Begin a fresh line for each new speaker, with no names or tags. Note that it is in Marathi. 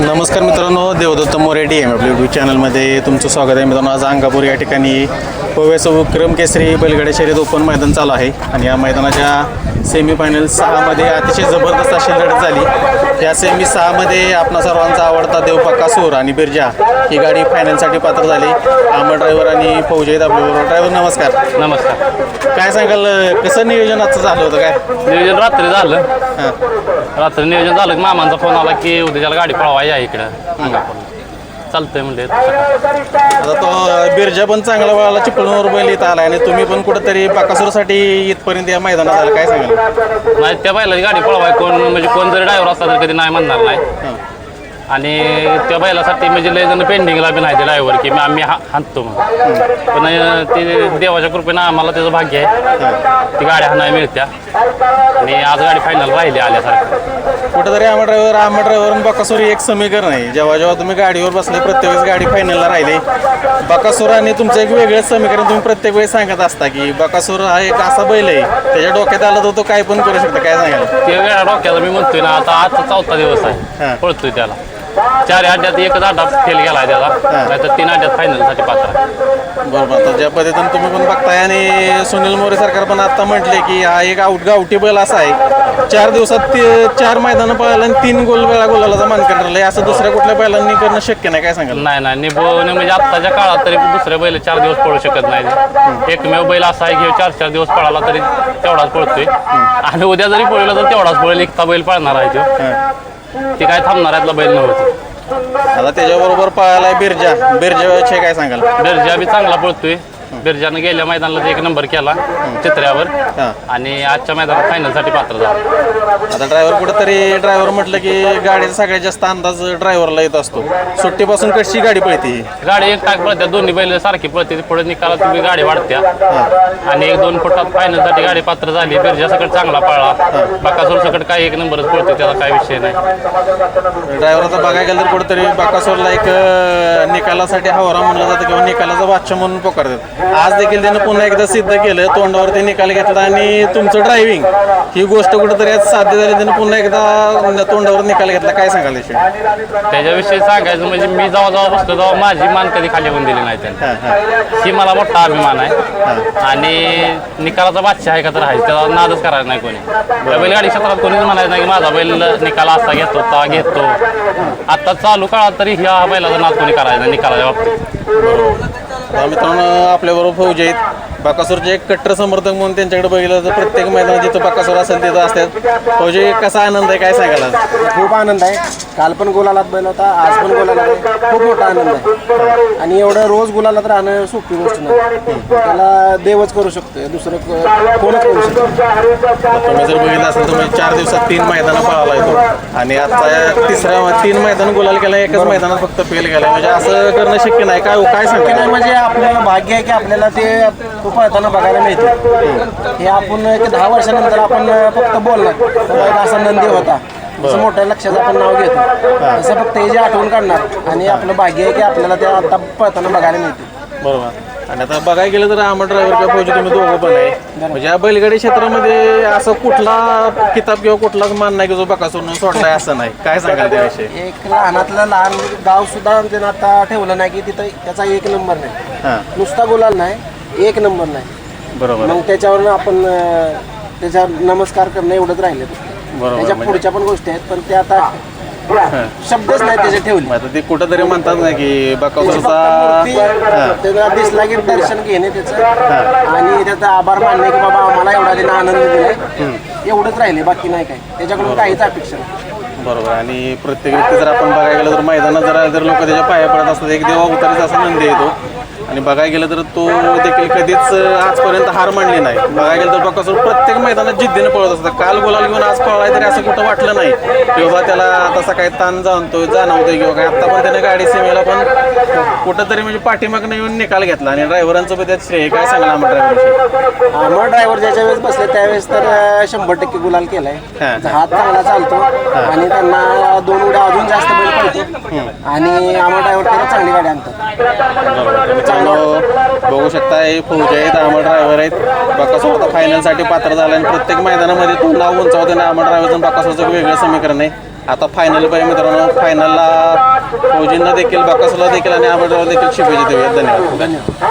नमस्कार मित्रांनो देवदत्त मोरे डी एम आपल्या यूट्यूब चॅनलमध्ये तुमचं स्वागत आहे. मित्रांनो आज अंगापूर या ठिकाणी पवेसो विक्रम केसरी बैलगाड्या शर्यत ओपन मैदान चालू आहे. आणि या मैदानाच्या सेमीफायनल सहामध्ये अतिशय जबरदस्त अशी लढत झाली. या सेमी सहामध्ये आपणा सर्वांचा आवडता देव बकासूर आणि बिरजा ही गाडी फायनलसाठी पात्र झाली. आमर ड्रायव्हर आणि फौजी आहेत आपल्याबरोबर ड्रायव्हर नमस्कार.
नमस्कार.
काय सांगाल कसं नियोजन आजचं झालं होतं काय?
नियोजन रात्री झालं.
हां.
रात्री नियोजन झालं की मामांचा फोन आला की उद्याच्याला गाडी पळवायची आहे इकडं. चालतंय म्हणले
आता तो बिरजा पण चांगला वळाला चिपळूणवर बैल इथं आलाय आणि तुम्ही पण कुठंतरी बाकासूरसाठी इथपर्यंत या मैदानात आला काय सांगाल?
नाही त्या बैलाची गाडी पळवाय कोण म्हणजे कोण जरी ड्रायव्हर असला तर कधी नाही म्हणणार नाही. आणि त्या बैलासाठी म्हणजे लय जण पेंडिंगला बी नाही ते ड्रायव्हर की मी आम्ही हा- हाणतो म्हणून. पण ते देवाच्या कृपेनं आम्हाला त्याचं भाग्य आहे. ती गाड्या हाणाय मिळत्या. आणि आज गाडी फायनल राहिली आल्यासारखं.
कुठंतरी आम्हा ड्रायव्हर आम्हा ड्रायव्हर आणि बकासूर एक समीकरण आहे. जेव्हा जेव्हा तुम्ही गाडीवर बसले प्रत्येक वेळेस गाडी फायनलला राहिली. बकासूर आणि तुमचं एक वेगळंच समीकरण तुम्ही प्रत्येक वेळेस सांगत असता की बकासूर हा एक असा बैल आहे. त्याच्या डोक्यात आला तर तो काय पण करू शकतो काय सांगाल
ते वेळा डोक्याला मी म्हणतोय ना आता आजचा चौथा दिवस
हा.
आहे पळतोय त्याला. चार अड्ड्यात एकच अड्डा फेल गेलाय त्याला नाहीतर तीन अड्ड्यात फायनलसाठी पात्र आहे.
बरोबर. आता ज्या पद्धतीने तुम्ही पण बघताय आणि सुनील मोरे सरकार पण आता म्हटले की हा एक आउट गावठी बैल असा आहे. चार दिवसात ते चार मैदानं पळाला आणि तीन गोल वेळा गोलाला मानकन राहिलं असं दुसऱ्या कुठल्या बैलांनी करणं शक्य नाही काय सांगाल?
नाही नाही. निभवणे म्हणजे आत्ताच्या काळात तरी दुसरे बैल चार दिवस पळू शकत नाही एकमेव बैल असा आहे की चार चार दिवस पळाला तरी तेवढाच पळतोय. आणि उद्या जरी पळला तर तेवढाच पळेल. एकता बैल पळणार आहे तो. ते काय थांबणार यातला बैल नव्हतं
आता त्याच्याबरोबर पळालाय बिरजा बिरजाचे काय सांगाल?
बिरजा बी चांगला पळतोय. बिरजानं गेल्या मैदानाला एक नंबर केला चित्र्यावर
हां.
आणि आजच्या मैदानात फायनलसाठी पात्र झाला.
आता ड्रायव्हर कुठेतरी ड्रायव्हर म्हटलं की गाडीचा सगळ्यात जास्त अंदाज ड्रायव्हरला येत असतो. सुट्टीपासून कशी गाडी पळते
गाडी एक टाक पळत्या दोन्ही बैल सारखी पळते पुढे निकालात तुम्ही गाडी वाढत्या. आणि एक दोन फुटात फायनलसाठी गाडी पात्र झाली. बिरजा सकट चांगला पळला बकासूर सकट काही एक नंबरच पळतो त्याचा काही विषय नाही.
ड्रायव्हर आता बघायला गेलं तर कुठेतरी बाकासोरला एक अं, निकालासाठी हवरा म्हणलं जातं किंवा निकालाचा बादशाह म्हणून पोकारतात. आज देखील त्यानं पुन्हा एकदा सिद्ध केलं तोंडावरती निकाल घेतला आणि तुमचं ड्रायव्हिंग ही गोष्ट कुठेतरी आज साध्य झाली त्यानं पुन्हा एकदा तोंडावर निकाल घेतला. काय सांगाल याविषयी
त्याच्याविषयी सांगायचं म्हणजे मी जेव्हा जेव्हा बसतो तेव्हा माझी मान कधी खाली होऊन दिली नाही त्याने.
हां
मला मोठा अभिमान आहे. आणि निकालाचा बादशाह आहे का तर आहे त्याला नादच करायचा नाही कोणी. बैलगाडी क्षेत्रात कोणीच म्हणायचं नाही की माझा बैल निकाल असा घेतो ता घेतो. आता चालू काळात तरी ह्या बैलाचा नाद कोणी करायचा निकालाच्या बाबतीत.
मित्रांनो आपल्याबरोबर फौजी आहेत. बाकासूरचे एक कट्टर समर्थक म्हणून त्यांच्याकडे बघितलं तर प्रत्येक मैदानात जिथं बाकासूर असेल तिथं असतात. फौजी कसा आनंद आहे? काय आज?
खूप आनंद आहे. काल पण गुलालात बैल होता आज पण गुलालात आहे. खूप मोठा आनंद आहे. आणि एवढं रोज गुलालात राहणं सोपी गोष्ट नाही. त्याला देवच करू शकतो दुसरं को- कोणच करू शकतो
तुम्ही जर बघितलं असेल तर तुम्ही चार दिवसात तीन मैदानं पळाला येतो. आणि आता तिसऱ्या तीन मैदान गुलाल केला एकच मैदानात फक्त फेल केला म्हणजे असं करणं शक्य नाही. काय काय
की
सांगा
नाही. म्हणजे आपलं भाग्य आहे की आपल्याला ते पळताना बघायला मिळते. हे आपण एक दहा वर्षानंतर आपण फक्त बोलणार. असा नंदी होता. असं मोठ्या लक्षात आपण नाव घेतो. असं फक्त हे जे आठवण काढणार आणि आपलं भाग्य आहे की आपल्याला ते आता पळताना बघायला मिळते.
बरोबर. आणि आता बघायला गेलं तर आम्हा ड्रायव्हर किंवा फौजी तुम्ही दोघं पण आहे. म्हणजे या बैलगाडी क्षेत्रामध्ये असं कुठला किताब किंवा कुठलाच मान नाही की जो बकासूरनं सोडलाय असं नाही? काय सांगाल त्याविषयी?
एक लहानातलं लहान गाव सुद्धा त्यानं आता ठेवलं नाही की तिथं त्याचा एक नंबर नाही. नुसता गुलाल नाही. एक नंबर नाही.
बरोबर
मग त्याच्यावर आपण अं, त्याच्या नमस्कार करणं एवढंच राहिले.
बरोबर
त्याच्या
म्हणजे
पुढच्या पण गोष्टी आहेत पण ते आता शब्दच नाही त्याचे ठेवले.
आता ते कुठंतरी म्हणतात ना की
त्याची
बकासूरचा
फक्त मूर्ती, त्याला दिसला की दर्शन घेणे त्याचं. आणि त्याचा आभार मानणे की बाबा आम्हाला एवढा दिला आनंद दिलाय. एवढंच राहिले बाकी नाही काय त्याच्याकडून काहीच अपेक्षा नाही.
बरोबर आणि प्रत्येक व्यक्ती जर आपण बघायला गेलं तर मैदानात जर जर लोक त्याच्या पाया पडत असतात. एक देवा उतरचा असा नंदी येतो. आणि बघायला गेलं तर तो देखील कधीच आजपर्यंत हार मानली नाही. बघायला गेलं तर बकासूर प्रत्येक मैदानात जिद्दीने पळत असतात. काल गुलाल घेऊन आज पळाय तरी असं कुठं वाटलं नाही. की बाबा त्याला तसा काही ताण जाणतोय जाणवतोय किंवा काय. आता पण त्याने गाडी सेवेला पण कुठंतरी म्हणजे पाठीमागनं येऊन निकाल घेतला आणि ड्रायव्हरांचं पण त्यात श्रेय काय सांगणार आम्हाला ड्रायव्हरविषयी
मग ड्रायव्हर ज्याच्या वेळेस बसले त्यावेळेस तर शंभर टक्के गुलाल केलाय.
हा.
हात चांगला चालतो आणि त्यांना दोन उड्या अजून जास्त बैल पडतो आणि आम्हा ड्रायव्हर खरंच चांगली गाडी आणतात.
मित्रांनो बघू शकता हे फौजी आहेत आम्हा ड्रायव्हर आहेत. बकासूर आता फायनलसाठी पात्र झाला आणि प्रत्येक मैदानामध्ये तो नाव उंचावते आणि आम्हा ड्रायव्हरचं बकासूरचं एक वेगळं समीकरण आहे. आता फायनल पाहिजे मित्रांनो फायनलला फौजींना देखील बकासूरला देखील आणि आबडराव देखील शुभेच्छा देऊया धन्यवाद.
धन्यवाद.